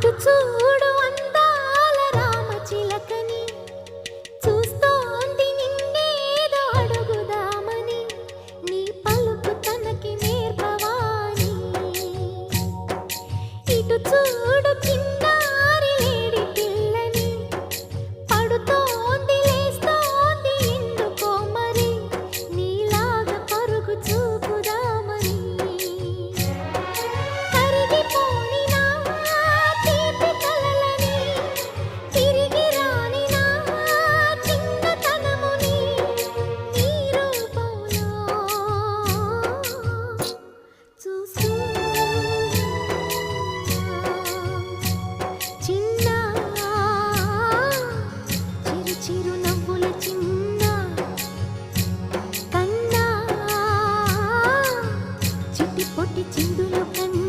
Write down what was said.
అటు చూడు అందాల రామచిలకని చూస్తోంది నిన్నేదో అడుగుదామని. నీ పలుపు తనకి నేర్పవాని. ఇటు చూడు పొట్టి చిందులు కన్ను